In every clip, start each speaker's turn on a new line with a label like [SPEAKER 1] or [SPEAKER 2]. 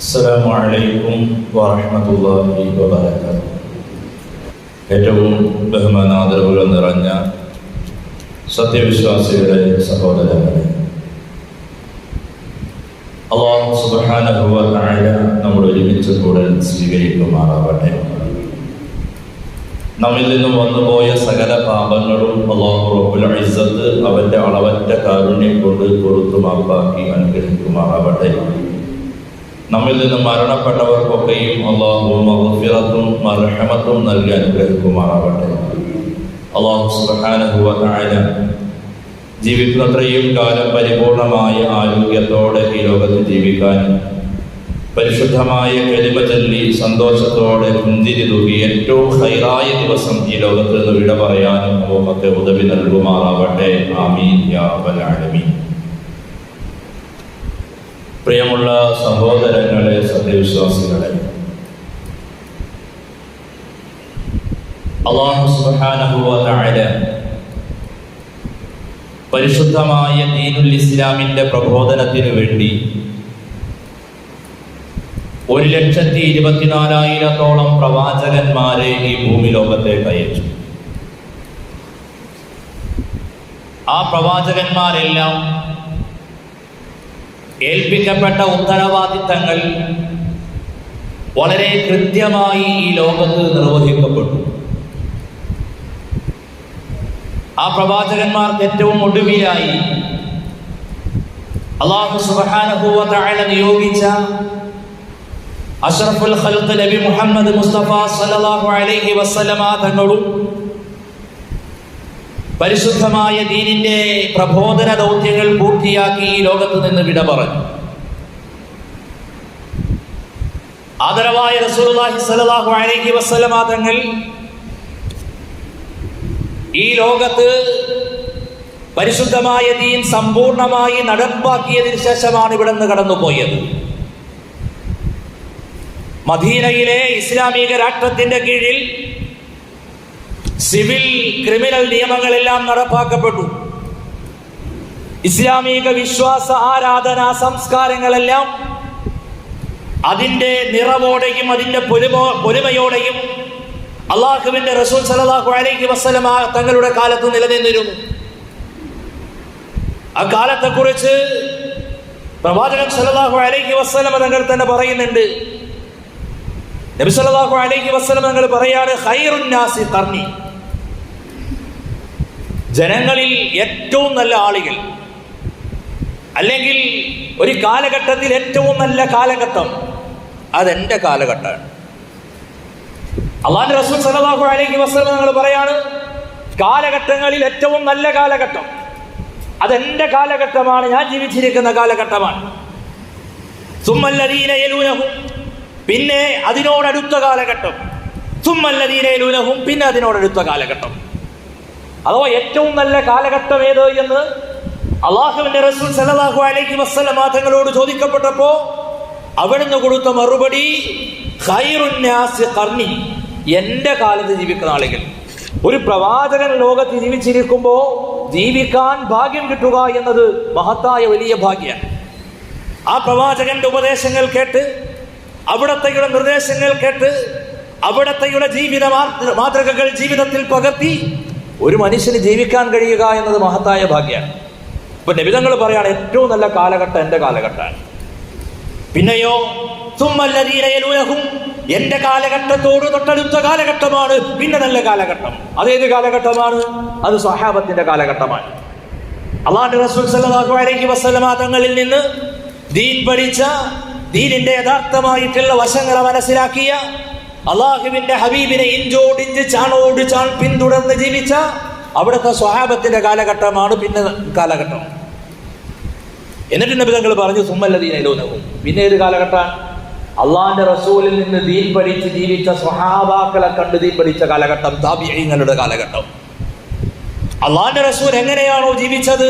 [SPEAKER 1] അസ്സലാമു അലൈക്കും വറഹ്മത്തുള്ളാഹി വബറകാതുഹു. ഏറ്റവും ബഹുമാനാദരവുകൾ നിറഞ്ഞ സത്യവിശ്വാസികളെ സഹോദരങ്ങളെ അള്ളാഹു സുബ്ഹാനഹു നമ്മൾ ഒരുമിച്ച് കൂടെ സ്വീകരിക്കുമാറാവട്ടെ. നമ്മിൽ നിന്നും വന്നുപോയ സകല പാപങ്ങളും അള്ളാഹു റബ്ബുൽ ഇസ്സത്ത് അവന്റെ അളവറ്റ കാരുണ്യം കൊണ്ട് പുറത്തുമാപ്പാക്കി അനുഗ്രഹിക്കുമാറാവട്ടെ. നമ്മിൽ നിന്ന് മരണപ്പെട്ടവർക്കൊക്കെയും അള്ളാഹു മഹഫിറത്തും മർഹമത്തും നൽകി അനുഗ്രഹിക്കുമാറാവട്ടെ അള്ളാഹു തആല ജീവിക്കുന്നത്രയും കാലം പരിപൂർണമായ ആരോഗ്യത്തോടെ ഈ ലോകത്ത് ജീവിക്കാനും പരിശുദ്ധമായ കരിമ ചൊല്ലി സന്തോഷത്തോടെ പുഞ്ചിരി തൂകി ഏറ്റവും ഹൈറായ ദിവസം ഈ ലോകത്ത് നിന്ന് വിട പറയാനും നമുക്ക് ഉദവി നൽകുമാറാവട്ടെ ആമീൻ യാ റബ്ബൽ ആലമീൻ. പ്രിയമുള്ള സഹോദരങ്ങളെ സത്യവിശ്വാസികളെ. അള്ളാഹു തആല പരിശുദ്ധമായ ദീനുൽ ഇസ്ലാമിന്റെ പ്രബോധനത്തിനു വേണ്ടി ഒരു ലക്ഷത്തി ഇരുപത്തിനാലായിരത്തോളം പ്രവാചകന്മാരെ ഈ ഭൂമി ലോകത്തേക്ക് അയച്ചു ആ പ്രവാചകന്മാരെല്ലാം ഏൽപ്പിക്കപ്പെട്ട ഉത്തരവാദിത്തങ്ങൾ വളരെ കൃത്യമായി ഈ ലോകത്ത് നിർവഹിക്കപ്പെട്ടു. ആ പ്രവാചകന്മാർക്ക് ഏറ്റവും ഒടുവിലായി അള്ളാഹു സുബ്ഹാനഹു വ തആല നിയോഗിച്ച അഷ്റഫുൽ നബി മുഹമ്മദ് മുസ്തഫ സല്ലല്ലാഹു അലൈഹി വസല്ലമ തങ്ങളും പരിശുദ്ധമായ ദീനിന്റെ പ്രബോധന ദൗത്യങ്ങൾ പൂർത്തിയാക്കി ഈ ലോകത്ത് നിന്ന് വിട പറഞ്ഞു. ആദരവായ റസൂലുള്ളാഹി സ്വല്ലല്ലാഹു അലൈഹി വസല്ലമ തങ്ങൾ ഈ ലോകത്ത് പരിശുദ്ധമായ ദീൻ സമ്പൂർണമായി നടപ്പാക്കിയതിനു ശേഷമാണ് ഇവിടെ നിന്ന് കടന്നുപോയത്. മദീനയിലെ ഇസ്ലാമിക രാഷ്ട്രത്തിന്റെ കീഴിൽ സിവിൽ ക്രിമിനൽ നിയമങ്ങളെല്ലാം നടപ്പാക്കപ്പെട്ടു. ഇസ്ലാമിക വിശ്വാസ ആരാധന സംസ്കാരങ്ങളെല്ലാം അതിന്റെ നിറവോടെയും അതിന്റെ പൊരുമയോടെയും അള്ളാഹുവിന്റെ റസൂൽ സല്ലല്ലാഹു അലൈഹി വസല്ലമ തങ്ങളുടെ കാലത്ത് നിലനിന്നിരുന്നു. ആ കാലത്തെക്കുറിച്ച് പ്രവാചകൻ സല്ലല്ലാഹു അലൈഹി വസല്ലമ തങ്ങൾ തന്നെ പറയുന്നുണ്ട്. നബി സല്ലല്ലാഹു അലൈഹി വസല്ലമ തങ്ങൾ പറയാണ് ഹൈറുന്നാസി നാസി ഖർനി ജനങ്ങളിൽ ഏറ്റവും നല്ല ആളുകൾ അല്ലെങ്കിൽ ഒരു കാലഘട്ടത്തിൽ ഏറ്റവും നല്ല കാലഘട്ടം അതെന്റെ കാലഘട്ടമാണ്. അള്ളാന്റെ റസൂൽ സലാഹു അലൈഹി വസ്ലം നിങ്ങൾ പറയാണ് കാലഘട്ടങ്ങളിൽ ഏറ്റവും നല്ല കാലഘട്ടം അതെന്റെ കാലഘട്ടമാണ് ഞാൻ ജീവിച്ചിരിക്കുന്ന കാലഘട്ടമാണ്. സുമ്മല്ലദീന യലൂനഹും പിന്നെ അതിനോടടുത്ത കാലഘട്ടം. സുമ്മല്ലദീന യലൂനഹും പിന്നെ അതിനോടടുത്ത കാലഘട്ടം. അഥവാ ഏറ്റവും നല്ല കാലഘട്ടം ഏത് എന്ന് അള്ളാഹുവിന്റെ റസൂൽ സലഹു അലൈഹി വസല്ലം തങ്ങളോട് ചോദിക്കപ്പെട്ടപ്പോ അവിടുന്ന് കൊടുത്ത മറുപടി കർണി എന്റെ കാലത്ത് ജീവിക്കുന്ന ആളുകൾ. ഒരു പ്രവാചകൻ ലോകത്ത് ജീവിച്ചിരിക്കുമ്പോൾ ജീവിക്കാൻ ഭാഗ്യം കിട്ടുക എന്നത് മഹത്തായ വലിയ ഭാഗ്യമാണ്. ആ പ്രവാചകന്റെ ഉപദേശങ്ങൾ കേട്ട് അവിടത്തെയുടെ നിർദ്ദേശങ്ങൾ കേട്ട് അവിടത്തെയുടെ ജീവിത മാതൃകകൾ ജീവിതത്തിൽ പകർത്തി ഒരു മനുഷ്യന് ജീവിക്കാൻ കഴിയുക എന്നത് മഹത്തായ ഭാഗ്യമാണ് ഇപ്പൊ നബിതങ്ങൾ പറയാണ് ഏറ്റവും നല്ല കാലഘട്ടം എന്റെ കാലഘട്ടമാണ്. പിന്നെയോ സുമ്മല്ലതീരയലൂലഹും എന്റെ കാലഘട്ടത്തോട് തൊട്ടടുത്ത കാലഘട്ടമാണ് പിന്നെ നല്ല കാലഘട്ടം അതേത് കാലഘട്ടമാണ്? അത് സഹാബത്തിന്റെ കാലഘട്ടമാണ്. അള്ളാഹു റസൂൽ സല്ലല്ലാഹു അലൈഹി വസല്ലമ തങ്ങളിൽ നിന്ന് ദീൻ പഠിച്ച ദീനിന്റെ യഥാർത്ഥമായിട്ടുള്ള വശങ്ങളെ മനസ്സിലാക്കിയ അള്ളാഹുവിന്റെ ഹബീബിനെ ഇഞ്ചോടിഞ്ച് ചാണോട് ചാൺ പിന്തുടർന്ന് ജീവിച്ച അവിടുത്തെ സ്വഹാബത്തിന്റെ കാലഘട്ടമാണ് പിന്നെ കാലഘട്ടം. എന്നിട്ട് നബി തങ്ങൾ പറഞ്ഞു സുമ്മല്ലദീനവും പിന്നെ ഏത് കാലഘട്ടം? അള്ളാഹിന്റെ റസൂലിൽ നിന്ന് ദീൻ പഠിച്ച് ജീവിച്ച സ്വഹാബാക്കളെ കണ്ട് ദീൻ പഠിച്ച കാലഘട്ടം താബിയങ്ങളുടെ കാലഘട്ടം. അള്ളാഹിന്റെ റസൂൽ എങ്ങനെയാണോ ജീവിച്ചത്?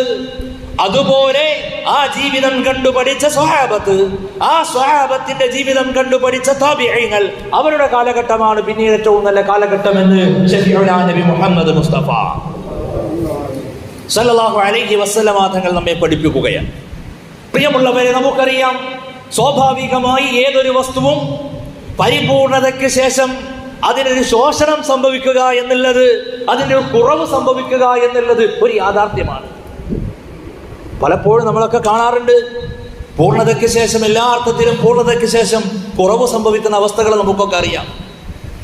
[SPEAKER 1] അതുപോലെ ആ ജീവിതം കണ്ടു പഠിച്ച സ്വഹാബത്ത് ആ സ്വഹാബത്തിന്റെ ജീവിതം കണ്ടു പഠിച്ച താബിയങ്ങൾ അവരുടെ കാലഘട്ടമാണ് പിന്നീട് ഏറ്റവും നല്ല കാലഘട്ടം എന്ന് നബി മുഹമ്മദ് മുസ്തഫ. സല്ലല്ലാഹു അലൈഹി വസ്ലമാധങ്ങൾ നമ്മെ പഠിപ്പിക്കുകയാണ്. പ്രിയമുള്ളവരെ നമുക്കറിയാം സ്വാഭാവികമായി ഏതൊരു വസ്തുവും പരിപൂർണതയ്ക്ക് ശേഷം അതിനൊരു ശോഷണം സംഭവിക്കുക എന്നുള്ളത് അതിനൊരു കുറവ് സംഭവിക്കുക എന്നുള്ളത് ഒരു യാഥാർത്ഥ്യമാണ്. പലപ്പോഴും നമ്മളൊക്കെ കാണാറുണ്ട്. പൂർണതയ്ക്ക് ശേഷം എല്ലാ അർത്ഥത്തിലും പൂർണതയ്ക്ക് ശേഷം കുറവ് സംഭവിക്കുന്ന അവസ്ഥകൾ നമുക്കൊക്കെ അറിയാം.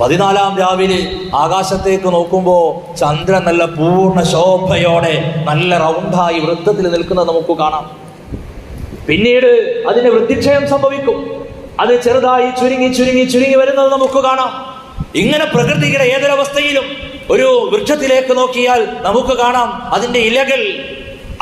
[SPEAKER 1] പതിനാലാം രാവിലെ ആകാശത്തേക്ക് നോക്കുമ്പോൾ ചന്ദ്രൻ നല്ല പൂർണ ശോഭയോടെ നല്ല റൗണ്ടായി വൃത്തത്തിൽ നിൽക്കുന്നത് നമുക്ക് കാണാം. പിന്നീട് അതിന് വൃത്തിക്ഷയം സംഭവിക്കും. അത് ചെറുതായി ചുരുങ്ങി ചുരുങ്ങി ചുരുങ്ങി വരുന്നത് നമുക്ക് കാണാം. ഇങ്ങനെ പ്രകൃതിയുടെ ഏതൊരവസ്ഥയിലും ഒരു വൃക്ഷത്തിലേക്ക് നോക്കിയാൽ നമുക്ക് കാണാം അതിന്റെ ഇലകൾ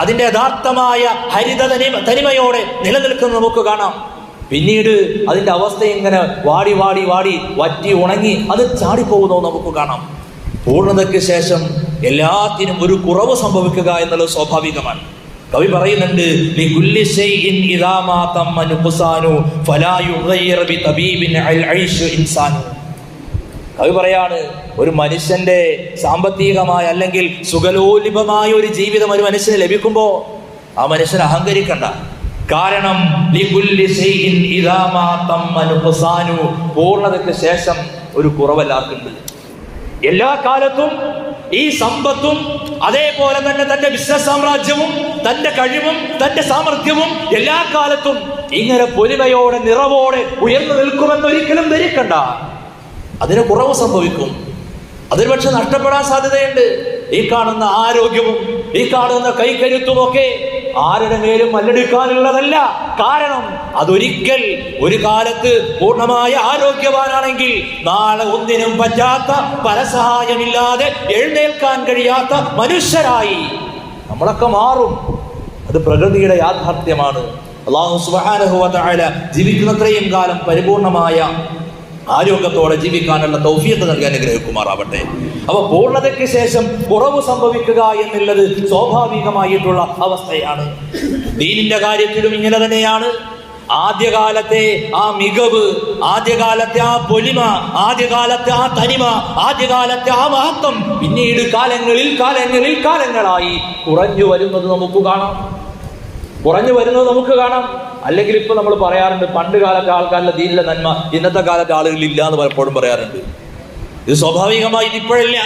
[SPEAKER 1] അതിന്റെ യഥാർത്ഥമായ ഹരിത തനിമ തനിമയോടെ നിലനിൽക്കുന്നത് നമുക്ക് കാണാം. പിന്നീട് അതിന്റെ അവസ്ഥ ഇങ്ങനെ വാടി വാടി വാടി വറ്റി ഉണങ്ങി അത് ചാടിപ്പോകുന്നത് നമുക്ക് കാണാം. പൂർണതയ്ക്ക് ശേഷം എല്ലാത്തിനും ഒരു കുറവ് സംഭവിക്കുക എന്നുള്ളത് സ്വാഭാവികമാണ്. കവി പറയുന്നുണ്ട് "ലികുല്ലി ശൈഇൻ ഇദാ മാ ഫലാ യുഗയ്യിർ ബിതബീബിൻ അൽ ഐഷു ഇൻസാനു. കവി പറയാണ് ഒരു മനുഷ്യന്റെ സാമ്പത്തികമായ അല്ലെങ്കിൽ സുഖലോലിപമായ ഒരു ജീവിതം ഒരു മനുഷ്യന് ലഭിക്കുമ്പോൾ ആ മനുഷ്യൻ അഹങ്കരിക്കണ്ട. കാരണം പൂർണതയ്ക്ക് ശേഷം ഒരു കുറവല്ലാത്തുണ്ട് എല്ലാ കാലത്തും ഈ സമ്പത്തും അതേപോലെ തന്നെ തന്റെ ബിസിനസ് സാമ്രാജ്യവും തന്റെ കഴിവും തന്റെ സാമർഥ്യവും എല്ലാ കാലത്തും ഇങ്ങനെ പൊലിമയോടെ നിറവോടെ ഉയർന്നു നിൽക്കുമെന്ന് ഒരിക്കലും ധരിക്കണ്ട. അതിന് കുറവ് സംഭവിക്കും. അതൊരു പക്ഷെ നഷ്ടപ്പെടാൻ സാധ്യതയുണ്ട്. ഈ കാണുന്ന ആരോഗ്യവും ഈ കാണുന്ന കൈക്കരുത്തും ഒക്കെ ആരുടെ മേലും മല്ലടിക്കാനുള്ളതല്ല. കാരണം അതൊരിക്കൽ ഒരു കാലത്ത് പൂർണമായ ആരോഗ്യവാനാണെങ്കിൽ നാളെ ഒന്നിനും പറ്റാത്ത പരസഹായമില്ലാതെ എഴുന്നേൽക്കാൻ കഴിയാത്ത മനുഷ്യരായി നമ്മളൊക്കെ മാറും. അത് പ്രകൃതിയുടെ യാഥാർത്ഥ്യമാണ്. അള്ളാഹു സുബ്ഹാനഹു വ ജീവിക്കുന്നത്രയും കാലം പരിപൂർണമായ ആരോഗ്യത്തോടെ ജീവിക്കാനുള്ള തൗഫീഖ് നൽകാൻ അനുഗ്രഹിക്കുമാറാവട്ടെ. അപ്പൊ പൂർണതയ്ക്ക് ശേഷം കുറവ് സംഭവിക്കുക എന്നുള്ളത് സ്വാഭാവികമായിട്ടുള്ള അവസ്ഥയാണ്. ദീനിന്റെ കാര്യത്തിലും ഇങ്ങനെ തന്നെയാണ്. ആദ്യകാലത്തെ ആ മികവ് ആദ്യകാലത്തെ ആ പൊലിമ ആദ്യകാലത്തെ ആ തനിമ ആദ്യകാലത്തെ ആ മഹത്വം പിന്നീട് കാലങ്ങളിൽ കാലങ്ങളിൽ കാലങ്ങളായി കുറഞ്ഞു വരുന്നത് നമുക്ക് കാണാം. കുറഞ്ഞു വരുന്നത് നമുക്ക് കാണാം. അല്ലെങ്കിൽ ഇപ്പൊ നമ്മൾ പറയാറുണ്ട് പണ്ട് കാലത്തെ ആൾക്കാരുടെ ദീനിലെ നന്മ ഇന്നത്തെ കാലത്തെ ആളുകളിൽ ഇല്ല എന്ന് പലപ്പോഴും പറയാറുണ്ട്. ഇത് സ്വാഭാവികമായി ഇത് ഇപ്പോഴില്ല.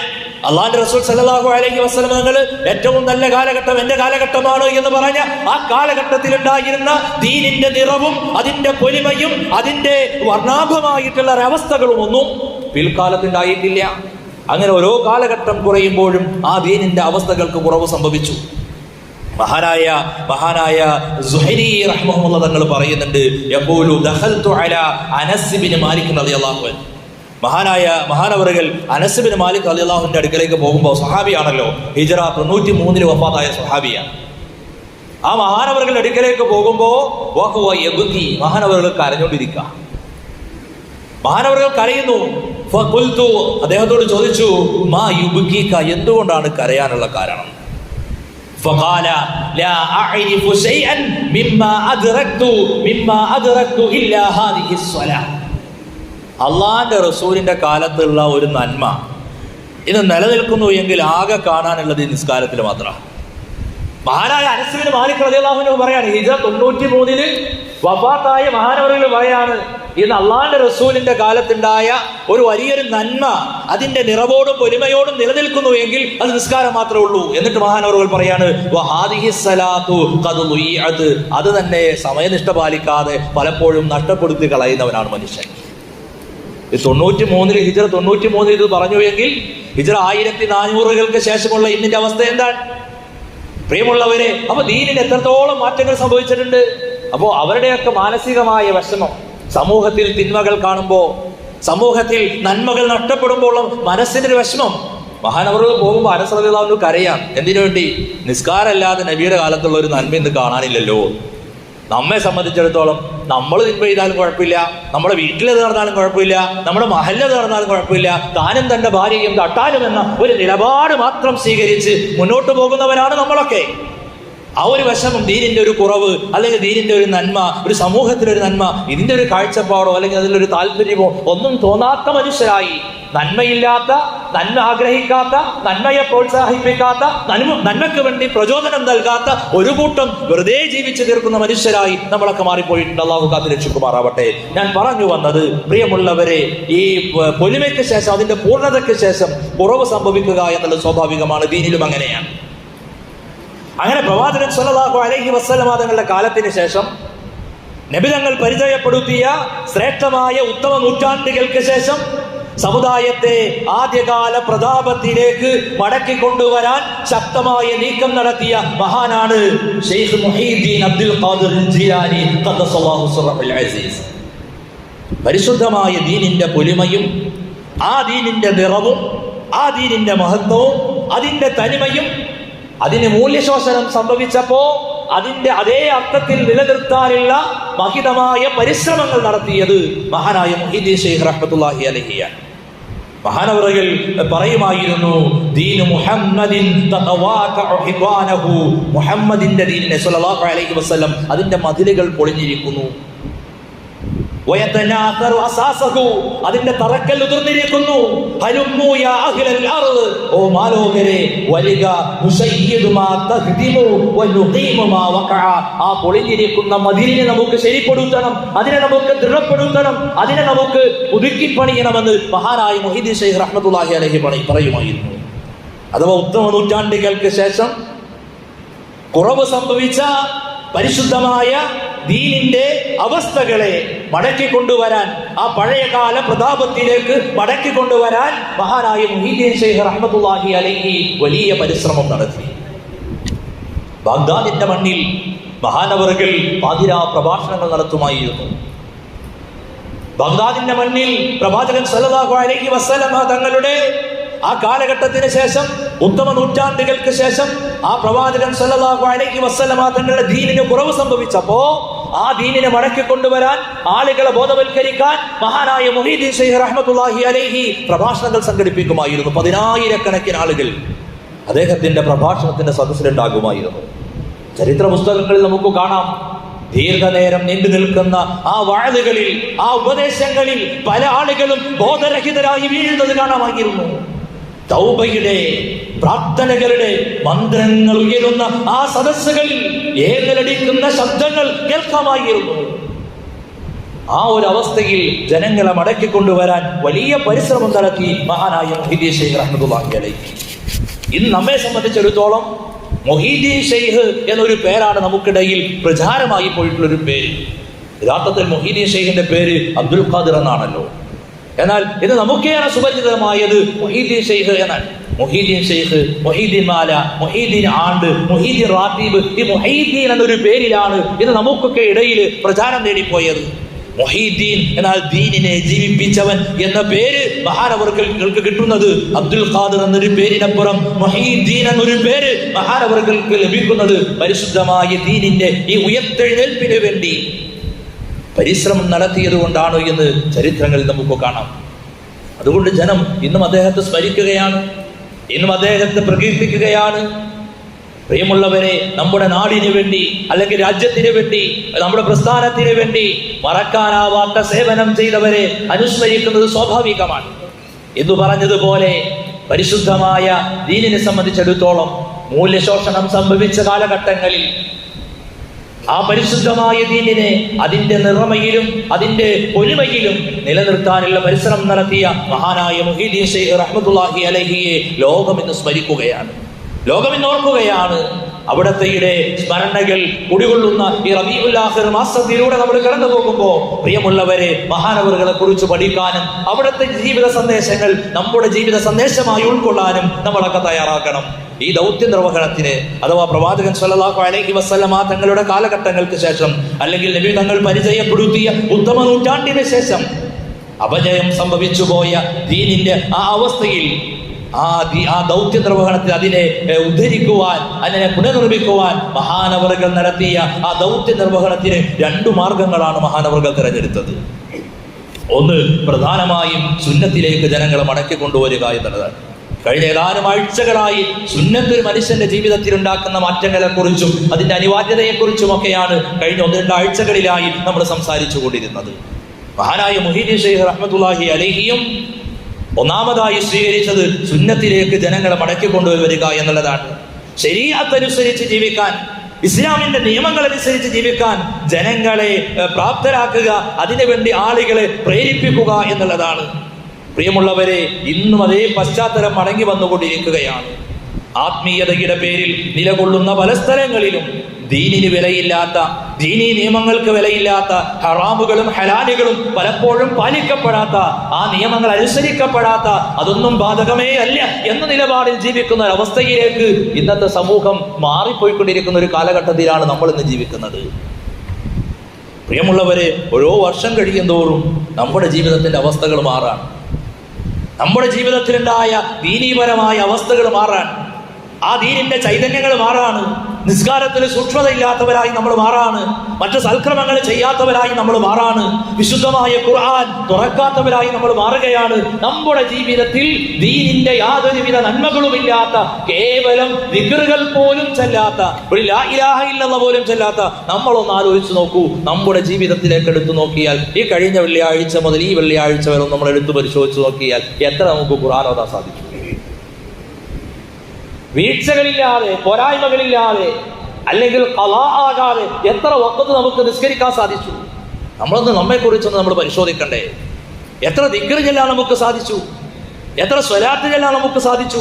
[SPEAKER 1] അള്ളാന്റെ റസൂൽ സല്ലല്ലാഹു അലൈഹി വസല്ലം തങ്ങൾ ഏറ്റവും നല്ല കാലഘട്ടം എന്റെ കാലഘട്ടമാണ് എന്ന് പറഞ്ഞ ആ കാലഘട്ടത്തിൽ ഉണ്ടായിരുന്ന ദീനിന്റെ നിറവും അതിന്റെ പൊലിമയും അതിന്റെ വർണാഭമായിട്ടുള്ള അവസ്ഥകളും ഒന്നും പിൽക്കാലത്തുണ്ടായിട്ടില്ല. അങ്ങനെ ഓരോ കാലഘട്ടം കുറയുമ്പോഴും ആ ദീനിന്റെ അവസ്ഥകൾക്ക് കുറവ് സംഭവിച്ചു. മഹാനായ മഹാനായ സുഹൈരി റഹ്മുള്ള തങ്ങൾ പറയുന്നുണ്ട് എപ്പോഴും മാലിക് റളിയല്ലാഹു മഹാനായ മഹാനവറുകൾ അനസ് ബിൻ മാലിക് റളിയല്ലാഹുവിന്റെ അടുക്കലേക്ക് പോകുമ്പോൾ സഹാബിയാണല്ലോ ഹിജറ തൊണ്ണൂറ്റി മൂന്നിൽ വഫാത്തായ സഹാബിയാണ് ആ മഹാനവറുകളുടെ അടുക്കലേക്ക് പോകുമ്പോ വഹുവ യബ്കി മഹാനവറുകൾ കരഞ്ഞുകൊണ്ടിരിക്കുക മഹാനവറുകൾ കരയുന്നു. അദ്ദേഹത്തോട് ചോദിച്ചു മാ യുബ്കീക? എന്തുകൊണ്ടാണ് കരയാനുള്ള കാരണം? فقال لا أعرف شيئا مما أدركت مما أدركت إلا هذه الصلاة അള്ളാന്റെ റസൂലിന്റെ കാലത്തുള്ള ഒരു നന്മ ഇത് നിലനിൽക്കുന്നു എങ്കിൽ ആകെ കാണാനുള്ളത് ഈ നിസ്കാരത്തിൽ മാത്രമാണ് മഹാനായ അനസിന് മാലിക് റളിയല്ലാഹുവിന് പറയാണ് ഹിജ തൊണ്ണൂറ്റി മൂന്നിൽ വഫാത്തായ മഹാനവറുകൾ പറയാണ് ഇന്ന് അള്ളാന്റെ റസൂലിന്റെ കാലത്തുണ്ടായ ഒരു വലിയൊരു നന്മ അതിന്റെ നിറവോടും പൊലിമയോടും നിലനിൽക്കുന്നു എങ്കിൽ അത് നിസ്കാരം മാത്രമേ ഉള്ളൂ. എന്നിട്ട് മഹാനവറുകൾ പറയാണ്. അത് തന്നെ സമയനിഷ്ഠ പാലിക്കാതെ പലപ്പോഴും നഷ്ടപ്പെടുത്തി കളയുന്നവനാണ് മനുഷ്യൻ. തൊണ്ണൂറ്റി മൂന്നിൽ ഹിജറ തൊണ്ണൂറ്റി മൂന്നിൽ ഇത് പറഞ്ഞു എങ്കിൽ ഹിജറ ആയിരത്തി നാനൂറുകൾക്ക് ശേഷമുള്ള ഇന്നിന്റെ അവസ്ഥ എന്താണ്? പ്രിയമുള്ളവരെ അപ്പൊ ദീനിന് എത്രത്തോളം മാറ്റങ്ങൾ സംഭവിച്ചിട്ടുണ്ട്? അപ്പോ അവരുടെയൊക്കെ മാനസികമായ വിഷമം സമൂഹത്തിൽ തിന്മകൾ കാണുമ്പോൾ സമൂഹത്തിൽ നന്മകൾ നഷ്ടപ്പെടുമ്പോൾ മനസ്സിന്റെ ഒരു വിഷമം. മഹാനവറുകൾ പോകുമ്പോൾ അനസ്രതിലാവുന്നു കരയാം. എന്തിനു വേണ്ടി നിസ്കാരമല്ലാതെ നബിയുടെ കാലത്തുള്ള ഒരു നന്മ ഇന്ന് കാണാനില്ലല്ലോ. നമ്മെ സംബന്ധിച്ചിടത്തോളം നമ്മൾ തിന്മ ചെയ്താലും കുഴപ്പമില്ല നമ്മുടെ വീട്ടിൽ നടന്നാലും കുഴപ്പമില്ല നമ്മുടെ മഹല്ല നടന്നാലും കുഴപ്പമില്ല താനും തന്റെ ഭാര്യയും തട്ടാനും എന്ന ഒരു നിലപാട് മാത്രം സ്വീകരിച്ച് മുന്നോട്ട് പോകുന്നവരാണ് നമ്മളൊക്കെ. ആ ഒരു വശം ദീനിന്റെ ഒരു കുറവ് അല്ലെങ്കിൽ ദീനിന്റെ ഒരു നന്മ ഒരു സമൂഹത്തിലെ ഒരു നന്മ ഇതിന്റെ ഒരു കാഴ്ചപ്പാടോ അല്ലെങ്കിൽ അതിലൊരു താല്പര്യമോ ഒന്നും തോന്നാത്ത മനുഷ്യരായി. നന്മയില്ലാത്ത നന്മ ആഗ്രഹിക്കാത്ത നന്മയെ പ്രോത്സാഹിപ്പിക്കാത്ത നന്മ നന്മയ്ക്ക് വേണ്ടി പ്രചോദനം നൽകാത്ത ഒരു കൂട്ടം വെറുതെ ജീവിച്ചു തീർക്കുന്ന മനുഷ്യരായി നമ്മളൊക്കെ മാറിപ്പോയിട്ടുണ്ട്. അള്ളാഹു കാത്ത് രക്ഷിക്കുമാറാവട്ടെ. ഞാൻ പറഞ്ഞു വന്നത് പ്രിയമുള്ളവരെ ഈ പൊലിമയ്ക്ക് ശേഷം അതിന്റെ പൂർണതയ്ക്ക് ശേഷം കുറവ് സംഭവിക്കുക എന്നുള്ളത് സ്വാഭാവികമാണ്. ദീനിലും അങ്ങനെയാണ്. അങ്ങനെ പ്രവാചകൻ സല്ലല്ലാഹു അലഹി വസല്ലമ തങ്ങളുടെ കാലത്തിന് ശേഷം നബിതങ്ങൾ പരിചയപ്പെടുത്തിയ ശ്രേഷ്ഠമായ ഉത്തമ നൂറ്റാണ്ടുകൾക്ക് ശേഷം സമുദായത്തെ ആദ്യകാല പ്രതാപത്തിലേക്ക് മടക്കി കൊണ്ടുവരാൻ ശക്തമായ നീക്കം നടത്തിയ മഹാനാണ് Muhyiddin Abdul Qadir Jilani Aziz. പരിശുദ്ധമായ ദീനിന്റെ പൊലിമയും ആ ദീനിന്റെ നിറവും ആ ദീനിന്റെ മഹത്വവും അതിന്റെ തനിമയും അതിന് മൂല്യശോഷണം സംഭവിച്ചപ്പോ അതിന്റെ അതേ അർത്ഥത്തിൽ നിലനിർത്താനുള്ള മഹിതമായ പരിശ്രമങ്ങൾ നടത്തിയത് മഹാനായ മുഹിദ്ദീൻ ഷെയ്ഖ് റഹ്മത്തുള്ളാഹി അലഹിയാണ്. മഹാനവറുകൾ പറയുമായിരുന്നു ദീനു മുഹമ്മദിൻ മുഹമ്മദിന്റെ ദീനിനെ സ്വല്ലല്ലാഹു അലൈഹി വസല്ലം അതിന്റെ മതിലുകൾ പൊളിഞ്ഞിരിക്കുന്നു. അതിന്റെ തറക്കൽ ഉതിർന്നിരിക്കുന്നു. ഓ മാലോകരെ വഖഅ. ആ പൊളിഞ്ഞിരിക്കുന്ന മതിലിനെ നമുക്ക് ശരിപ്പെടുത്തണം. അതിനെ നമുക്ക് ദൃഢപ്പെടുത്തണം. അതിനെ നമുക്ക് പുതുക്കിപ്പണിയണമെന്ന് മഹാനായ മുഹിദ്ദീൻ ഷെയ്ഖ് റഹ്മത്തുല്ലാഹി അലൈഹി പണി പറയുമായിരുന്നു. അഥവാ ഉത്തമ നൂറ്റാണ്ടുകൾക്ക് ശേഷം കുറവ് സംഭവിച്ച പരിശുദ്ധമായ ദീനിന്റെ അവസ്ഥകളെ മടക്കി കൊണ്ടുവരാൻ ആ പഴയകാല പ്രതാപത്തിലേക്ക് മടക്കി കൊണ്ടുവരാൻ മഹാനായ മുഹീദ്ദീൻ ഷെയ്ഖ് റഹ്മത്തുള്ളാഹി അലൈഹി വലിയ പരിശ്രമം നടത്തി. ബാഗ്ദാദിന്റെ മണ്ണിൽ മഹാനവറുകൾ പാതിരാ പ്രഭാഷണങ്ങൾ നടത്തുമായിരുന്നു. ബഗ്ദാദിന്റെ മണ്ണിൽ പ്രവാചകൻ സല്ലല്ലാഹു അലൈഹി വസല്ലമ തങ്ങളുടെ ആ കാലഘട്ടത്തിന് ശേഷം ഉത്തമ നൂറ്റാണ്ടുകൾക്ക് ശേഷം ആ പ്രവാചകൻ സല്ലല്ലാഹു അലൈഹി വസല്ലമ തങ്ങളുടെ ദീനിന് കുറവ് സംഭവിച്ചപ്പോ ആ ദീനിനെ മടക്കി കൊണ്ടുവരാൻ ആളുകളെ ബോധവൽക്കരിക്കാൻ മഹാനായ മൊഹീദ്ദീൻ ഷെയ്ഖ് റഹ്മത്തുള്ളാഹി അലൈഹി പ്രഭാഷണങ്ങൾ സംഘടിപ്പിക്കുമായിരുന്നു. പതിനായിരക്കണക്കിന് ആളുകൾ അദ്ദേഹത്തിന്റെ പ്രഭാഷണത്തിന്റെ സദസ്സിലുണ്ടാകുമായിരുന്നു. ചരിത്ര പുസ്തകങ്ങളിൽ നമുക്ക് കാണാം ദീർഘനേരം നീണ്ടു നിൽക്കുന്ന ആ വാഴലുകളിൽ ആ ഉപദേശങ്ങളിൽ പല ആളുകളും ബോധരഹിതരായി വീഴുന്നത് കാണാമായിരുന്നു. തൗബയുടെ പ്രാർത്ഥനകളുടെ മന്ത്രങ്ങൾ ഉയരുന്ന ആ സദസ്സുകളിൽ ഏങ്ങലടിക്കുന്ന ശബ്ദങ്ങൾ കേൾക്കാമായിരുന്നു. ആ ഒരു അവസ്ഥയിൽ ജനങ്ങളെ മടക്കിക്കൊണ്ടുവരാൻ വലിയ പരിശ്രമം നടത്തി മഹാനായ മൊഹീദി ഷെയ്ഖ് അലൈഹി. ഇന്ന് നമ്മെ സംബന്ധിച്ചിടത്തോളം മൊഹീദി ഷെയ്ഖ് എന്നൊരു പേരാണ് നമുക്കിടയിൽ പ്രചാരമായി പോയിട്ടുള്ളൊരു പേര്. യഥാർത്ഥത്തിൽ മൊഹീദി ഷെയ്ഖിന്റെ പേര് അബ്ദുൽ ഖാദിർ എന്നാണല്ലോ. എന്നാൽ ഇത് നമുക്കേറെ സുപരിചിതമായത് മൊഹീദ്ദീൻ ഷെയ്ഖ് എന്നാണ്. മൊഹീദ്ദീൻ ഷെയ്ഖ് മൊഹീദ്ദീൻ മാല മൊഹീദ്ദീൻ ആണ്ട് മൊഹീദ്ദീൻ റാത്തീബ് ഈ മൊഹീദ്ദീൻ എന്നൊരു പേരിലാണ് ഇത് നമുക്കൊക്കെ ഇടയിൽ പ്രചാരം നേടിപ്പോയത് മൊഹീദ്ദീൻ എന്നാൽ ദീനിനെ ജീവിപ്പിച്ചവൻ എന്ന പേര് മഹാനവർക്കൾക്ക് കിട്ടുന്നത് അബ്ദുൽ ഖാദർ എന്നൊരു പേരിനപ്പുറം മൊഹീദ്ദീൻ എന്നൊരു പേര് മഹാനവർക്കൾക്ക് ലഭിക്കുന്നത് പരിശുദ്ധമായ ദീനിന്റെ ഈ ഉയർത്തെഴുന്നേൽപ്പിന് വേണ്ടി. പരിശ്രമം നടത്തിയത് കൊണ്ടാണോ എന്ന് ചരിത്രങ്ങളിൽ നമുക്ക് കാണാം. അതുകൊണ്ട് ജനം ഇന്നും അദ്ദേഹത്തെ സ്മരിക്കുകയാണ് ഇന്നും അദ്ദേഹത്തെ പ്രകീർത്തിക്കുകയാണ്. പ്രിയമുള്ളവരെ നമ്മുടെ നാടിന് വേണ്ടി അല്ലെങ്കിൽ രാജ്യത്തിന് വേണ്ടി നമ്മുടെ പ്രസ്ഥാനത്തിന് വേണ്ടി മറക്കാനാവാത്ത സേവനം ചെയ്തവരെ അനുസ്മരിക്കുന്നത് സ്വാഭാവികമാണ്. എന്ന് പറഞ്ഞതുപോലെ പരിശുദ്ധമായ ദീനിനെ സംബന്ധിച്ചിടത്തോളം മൂല്യശോഷണം സംഭവിച്ച കാലഘട്ടങ്ങളിൽ ആ പരിശുദ്ധമായ ദീനിനെ അതിന്റെ നിറമയിലും അതിന്റെ പൊലിമയിലും നിലനിർത്താനുള്ള പരിശ്രമം നടത്തിയ മഹാനായ മുഹീദീൻ ഷെയ്ഖ് റഹ്മത്തുള്ളാഹി അലഹിയെ ലോകം ഇന്ന് സ്മരിക്കുകയാണ്. ലോകം ഇന്ന് ഓർക്കുകയാണ് അവിടത്തെയുടെ സ്മരണകൾ കുടികൊള്ളുന്ന ഈ റബീഉല്ലാഹിർ മാസത്തിലൂടെ നമ്മൾ കടന്നു പോകുമ്പോൾ പ്രിയമുള്ളവരെ മഹാനവറുകളെ കുറിച്ച് പഠിക്കാനും അവിടുത്തെ ജീവിത സന്ദേശങ്ങൾ നമ്മുടെ ജീവിത സന്ദേശമായി ഉൾക്കൊള്ളാനും നമ്മളൊക്കെ തയ്യാറാക്കണം ഈ ദൗത്യ നിർവഹണത്തിന് അഥവാ പ്രവാചകൻ സല്ലല്ലാഹു അലൈഹി വസല്ലമ തങ്ങളുടെ കാലഘട്ടങ്ങൾക്ക് ശേഷം അല്ലെങ്കിൽ നബി തങ്ങൾ പരിചയപ്പെടുത്തിയ ഉത്തമ നൂറ്റാണ്ടിന് ശേഷം അപജയം സംഭവിച്ചു പോയ ദീനിന്റെ ആ അവസ്ഥയിൽ ആ ആ ദൗത്യ നിർവഹണത്തിൽ അതിനെ ഉദ്ധരിക്കുവാൻ അതിനെ പുനർനിർമ്മിക്കുവാൻ മഹാനവറുകൾ നടത്തിയ ആ ദൗത്യ നിർവഹണത്തിന് രണ്ടു മാർഗങ്ങളാണ് മഹാനവറുകൾ തിരഞ്ഞെടുത്തത്. ഒന്ന് പ്രധാനമായും സുന്നത്തിലേക്ക് ജനങ്ങളെ മടക്കി കൊണ്ടുവരിക എന്നുള്ളതാണ്. കഴിഞ്ഞ ഏതാനും ആഴ്ചകളായി സുന്നത്തൊരു മനുഷ്യന്റെ ജീവിതത്തിൽ ഉണ്ടാക്കുന്ന മാറ്റങ്ങളെ കുറിച്ചും അതിന്റെ അനിവാര്യതയെക്കുറിച്ചും ഒക്കെയാണ് കഴിഞ്ഞ ഒന്ന് രണ്ട് ആഴ്ചകളിലായി നമ്മൾ സംസാരിച്ചു കൊണ്ടിരുന്നത്. മഹാനായ മുഹീദി ഷെയ്ഖ് റഹ്മത്തുല്ലാഹി അലഹിയും ഒന്നാമതായി സ്വീകരിച്ചത് സുന്നത്തിലേക്ക് ജനങ്ങളെ മടക്കി കൊണ്ടുവരിക എന്നുള്ളതാണ്. ശരീരത്തനുസരിച്ച് ജീവിക്കാൻ ഇസ്ലാമിന്റെ നിയമങ്ങൾ അനുസരിച്ച് ജീവിക്കാൻ ജനങ്ങളെ പ്രാപ്തരാക്കുക അതിനുവേണ്ടി ആളുകളെ പ്രേരിപ്പിക്കുക എന്നുള്ളതാണ്. പ്രിയമുള്ളവരെ ഇന്നും അതേ പശ്ചാത്തലം മടങ്ങി വന്നുകൊണ്ടിരിക്കുകയാണ്. ആത്മീയതയുടെ പേരിൽ നിലകൊള്ളുന്ന പല സ്ഥലങ്ങളിലും ദീനിന് വിലയില്ലാത്ത ദീനി നിയമങ്ങൾക്ക് വിലയില്ലാത്ത ഹറാമുകളും ഹലാലുകളും പലപ്പോഴും പാലിക്കപ്പെടാത്ത ആ നിയമങ്ങൾ അനുസരിക്കപ്പെടാത്ത അതൊന്നും ബാധകമേ അല്ല എന്ന നിലപാടിൽ ജീവിക്കുന്ന ഒരു അവസ്ഥയിലേക്ക് ഇന്നത്തെ സമൂഹം മാറിപ്പോയിക്കൊണ്ടിരിക്കുന്ന ഒരു കാലഘട്ടത്തിലാണ് നമ്മൾ ഇന്ന് ജീവിക്കുന്നത്. പ്രിയമുള്ളവരെ ഓരോ വർഷം കഴിയും തോറും നമ്മുടെ ജീവിതത്തിന്റെ അവസ്ഥകൾ മാറാൻ നമ്മുടെ ജീവിതത്തിലുണ്ടായ ദീനീപരമായ അവസ്ഥകൾ മാറാൻ ആ ദീനിന്റെ ചൈതന്യങ്ങൾ മാറാണ് നിസ്കാരത്തിൽ സൂക്ഷ്മതയില്ലാത്തവരായി നമ്മൾ മാറാണ്. മറ്റു സൽക്രമങ്ങൾ ചെയ്യാത്തവരായി നമ്മൾ മാറാണ്. വിശുദ്ധമായ ഖുർആൻ തുറക്കാത്തവരായി നമ്മൾ മാറുകയാണ്. നമ്മുടെ ജീവിതത്തിൽ ദീനിന്റെ യാതൊരുവിധ നന്മകളുമില്ലാത്ത കേവലം വികറുകൾ പോലും ചെല്ലാത്ത ഒരു ഇലാഹ ഇല്ലെന്ന പോലും ചെല്ലാത്ത നമ്മളൊന്ന് ആലോചിച്ച് നോക്കൂ. നമ്മുടെ ജീവിതത്തിലേക്ക് എടുത്തു നോക്കിയാൽ ഈ കഴിഞ്ഞ വെള്ളിയാഴ്ച മുതൽ ഈ വെള്ളിയാഴ്ച വരെ നമ്മൾ എടുത്തു പരിശോധിച്ച് നോക്കിയാൽ എത്ര നമുക്ക് ഖുർആൻ ഓതാൻ സാധിച്ചു വീഴ്ചകളില്ലാതെ പോരായ്മകളില്ലാതെ അല്ലെങ്കിൽ കലാ ആകാതെ എത്ര വക്കത്ത് നമുക്ക് നിസ്കരിക്കാൻ സാധിച്ചു? നമ്മളൊന്ന് നമ്മെക്കുറിച്ചൊന്ന് നമ്മൾ പരിശോധിക്കണ്ടേ. എത്ര ദിക്കറ് ചെല്ലാൻ നമുക്ക് സാധിച്ചു? എത്ര സ്വലാത്ത് ചെല്ലാൻ നമുക്ക് സാധിച്ചു?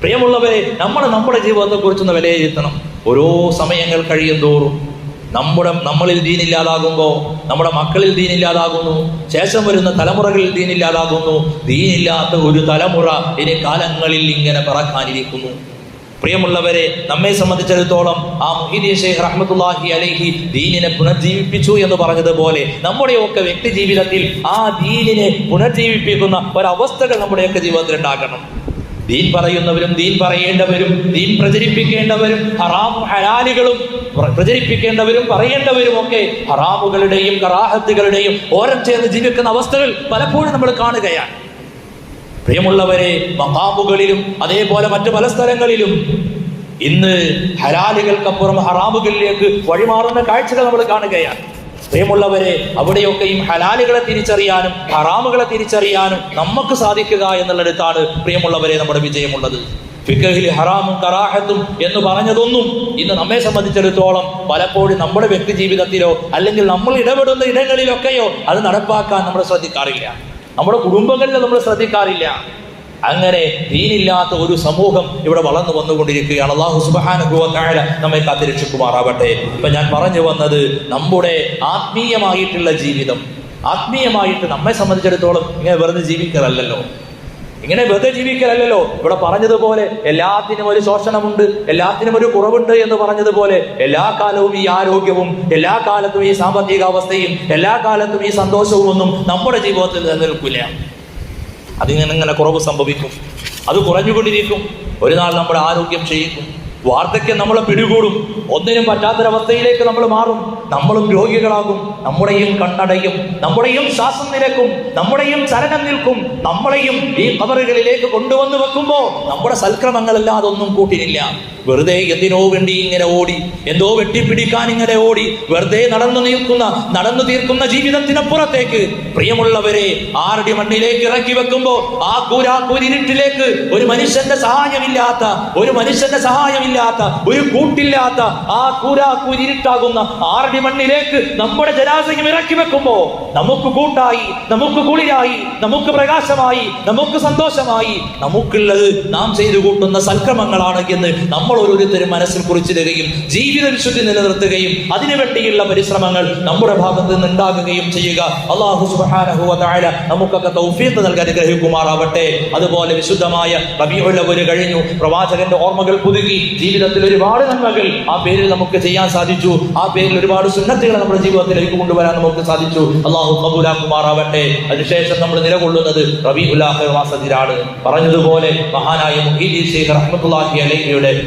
[SPEAKER 1] പ്രിയമുള്ളവരെ നമ്മൾ നമ്മുടെ ജീവിതത്തെ കുറിച്ചൊന്ന് വിലയിരുത്തണം. ഓരോ സമയങ്ങൾ കഴിയും തോറും. നമ്മുടെ നമ്മളിൽ ദീനില്ലാതാകുമ്പോൾ നമ്മുടെ മക്കളിൽ ദീനില്ലാതാകുന്നു. ശേഷം വരുന്ന തലമുറകളിൽ ദീനില്ലാതാകുന്നു. ദീനില്ലാത്ത ഒരു തലമുറ ഇനി കാലങ്ങളിൽ ഇങ്ങനെ പറക്കാനിരിക്കുന്നു. പ്രിയമുള്ളവരെ നമ്മെ സംബന്ധിച്ചിടത്തോളം ആ മുഹിദീൻ ഷെയ്ഖ് റഹ്മത്തുള്ളാഹി അലൈഹി ദീനിനെ പുനർജീവിപ്പിച്ചു എന്ന് പറഞ്ഞതുപോലെ നമ്മുടെയൊക്കെ വ്യക്തി ജീവിതത്തിൽ ആ ദീനിനെ പുനർജീവിപ്പിക്കുന്ന ഒരവസ്ഥകൾ നമ്മുടെയൊക്കെ ജീവിതത്തിൽ ഉണ്ടാക്കണം ദീൻ പറയുന്നവരും ദീൻ പറയേണ്ടവരും ദീൻ പ്രചരിപ്പിക്കേണ്ടവരും ഹറാം ഹലാലുകളും പ്ര- പ്രചരിപ്പിക്കേണ്ടവരും പറയേണ്ടവരും ഒക്കെ ഹറാമുകളുടെയും കറാഹത്തുകളുടെയും ഓരം ചേർന്ന് ജീവിക്കുന്ന അവസ്ഥകൾ പലപ്പോഴും നമ്മൾ കാണുകയാണ്. പ്രിയമുള്ളവരെ മഹാമുകളിലും അതേപോലെ മറ്റു പല സ്ഥലങ്ങളിലും ഇന്ന് ഹലാലുകൾക്കപ്പുറം ഹറാമുകളിലേക്ക് വഴിമാറുന്ന കാഴ്ചകൾ നമ്മൾ കാണുകയാണ്. പ്രിയമുള്ളവരെ അവിടെയൊക്കെയും ഹലാലുകളെ തിരിച്ചറിയാനും ഹറാമുകളെ തിരിച്ചറിയാനും നമുക്ക് സാധിക്കുക എന്നുള്ളിടത്താണ് പ്രിയമുള്ളവരെ നമ്മുടെ വിജയമുള്ളത്. ഫിക്കഹിൽ ഹറാമും കറാഹത്തും എന്ന് പറഞ്ഞതൊന്നും ഇന്ന് നമ്മെ സംബന്ധിച്ചിടത്തോളം പലപ്പോഴും നമ്മുടെ വ്യക്തി ജീവിതത്തിലോ അല്ലെങ്കിൽ നമ്മൾ ഇടപെടുന്ന ഇടങ്ങളിലൊക്കെയോ അത് നടപ്പാക്കാൻ നമ്മൾ ശ്രദ്ധിക്കാറില്ല. നമ്മുടെ കുടുംബങ്ങളിൽ നമ്മൾ ശ്രദ്ധിക്കാറില്ല. അങ്ങനെ ദീനില്ലാത്ത ഒരു സമൂഹം ഇവിടെ വളർന്നു വന്നുകൊണ്ടിരിക്കുകയാണ്. അള്ളാഹു സുബാനുഭവത്തായ നമ്മെ കാത്തിരക്ഷിക്കുമാറാവട്ടെ. ഇപ്പൊ ഞാൻ പറഞ്ഞു വന്നത് നമ്മുടെ ആത്മീയമായിട്ടുള്ള ജീവിതം. ആത്മീയമായിട്ട് നമ്മെ സംബന്ധിച്ചിടത്തോളം ഇങ്ങനെ വെറുതെ ജീവിക്കലല്ലോ ഇങ്ങനെ വെറുതെ ജീവിക്കലല്ലോ ഇവിടെ പറഞ്ഞതുപോലെ എല്ലാത്തിനും ഒരു ശോഷണമുണ്ട് എല്ലാത്തിനും ഒരു കുറവുണ്ട് എന്ന് പറഞ്ഞതുപോലെ എല്ലാ കാലവും ഈ ആരോഗ്യവും എല്ലാ കാലത്തും ഈ സാമ്പത്തിക അവസ്ഥയും എല്ലാ കാലത്തും ഈ സന്തോഷവും ഒന്നും നമ്മുടെ ജീവിതത്തിൽ നിലനിൽക്കില്ല. അതിങ്ങനെ കുറവ് സംഭവിക്കും. അത് കുറഞ്ഞുകൊണ്ടിരിക്കും. ഒരു നാൾ നമ്മുടെ ആരോഗ്യം ക്ഷയിക്കും. വാർദ്ധക്യം നമ്മളെ പിടികൂടും. ഒന്നിനും പറ്റാത്തൊരവസ്ഥയിലേക്ക് നമ്മൾ മാറും. നമ്മളും രോഗികളാകും. നമ്മുടെയും കണ്ണടയും നമ്മുടെയും ശ്വാസം നിരക്കും നമ്മുടെയും ചരണം നിൽക്കും. നമ്മളെയും ഈ കബറുകളിലേക്ക് കൊണ്ടുവന്ന് വെക്കുമ്പോൾ നമ്മുടെ സൽക്രമങ്ങളെല്ലാം അതൊന്നും കൂട്ടിയില്ല വെറുതെ എന്തിനോ വേണ്ടി ഇങ്ങനെ ഓടി എന്തോ വെട്ടിപ്പിടിക്കാൻ ഇങ്ങനെ ഓടി വെറുതെ നടന്നു നിൽക്കുന്ന നടന്നു തീർക്കുന്ന ജീവിതത്തിനപ്പുറത്തേക്ക് പ്രിയമുള്ളവരെ ആരുടെ മണ്ണിലേക്ക് ഇറക്കി വെക്കുമ്പോൾ ആ കൂരാക്കൂരിട്ടിലേക്ക് ഒരു മനുഷ്യന്റെ സഹായമില്ലാത്ത ഒരു മനുഷ്യന്റെ സഹായമില്ലാത്ത ഒരു കൂട്ടില്ലാത്ത ആ കൂരാക്കൂരിട്ടാകുന്ന ആറടി മണ്ണിലേക്ക് നമ്മുടെ ജലാശയം ഇറക്കി വെക്കുമ്പോ നമുക്ക് കൂട്ടായി നമുക്ക് കുളിരായി നമുക്ക് പ്രകാശമായി നമുക്ക് സന്തോഷമായി. നമുക്കുള്ളത് നാം ചെയ്തു കൂട്ടുന്ന സൽക്രമങ്ങളാണ് എന്ന് നമ്മൾ ഓരോരുത്തരും മനസ്സിൽ കുറിച്ചിടുകയും ജീവിത വിശുദ്ധി നിലനിർത്തുകയും അതിനുവേണ്ടിയുള്ള പരിശ്രമങ്ങൾ നമ്മുടെ ഭാഗത്ത് നിന്ന് ഉണ്ടാകുകയും ചെയ്യുക. അള്ളാഹു തആല നമുക്കൊക്കെ തൗഫീത്ത് നൽകാൻ അനുഗ്രഹിക്കുമാറാവട്ടെ. അതുപോലെ വിശുദ്ധമായ അവ്വൽ കഴിഞ്ഞു. പ്രവാചകന്റെ ഓർമ്മകൾ പുതുക്കി ജീവിതത്തിൽ ഒരുപാട് നന്മകൾ ആ പേരിൽ നമുക്ക് ചെയ്യാൻ സാധിച്ചു. ആ പേരിൽ ഒരുപാട് സുന്നത്തുകൾ നമ്മുടെ ജീവിതത്തിലേക്ക് കൊണ്ടുവരാൻ നമുക്ക് സാധിച്ചു. അള്ളാഹു കബൂലാക്കുമാറാവട്ടെ. അതിനുശേഷം നമ്മൾ നിലകൊള്ളുന്നത് റബി ഉല്ലാഹ് പറഞ്ഞതുപോലെ മഹാനായ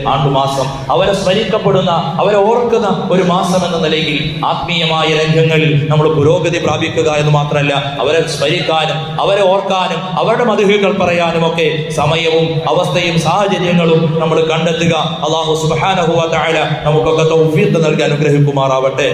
[SPEAKER 1] ആണ്ടുമാസം. അവരെ സ്മരിക്കപ്പെടുന്ന അവരെ ഓർക്കുന്ന ഒരു മാസം എന്ന നിലയിൽ ആത്മീയമായ രംഗങ്ങളിൽ നമ്മൾ പുരോഗതി പ്രാപിക്കുക എന്ന് മാത്രമല്ല അവരെ സ്മരിക്കാനും അവരെ ഓർക്കാനും അവരുടെ മതിഹുകൾ പറയാനും ഒക്കെ സമയവും അവസ്ഥയും സാഹചര്യങ്ങളും നമ്മൾ കണ്ടെത്തുക. അള്ളാഹു സുബ്ഹാനഹു വ തആല നമുക്കൊക്കെ തൗഫീഖ് നൽകി അനുഗ്രഹിക്കുമാറാവട്ടെ.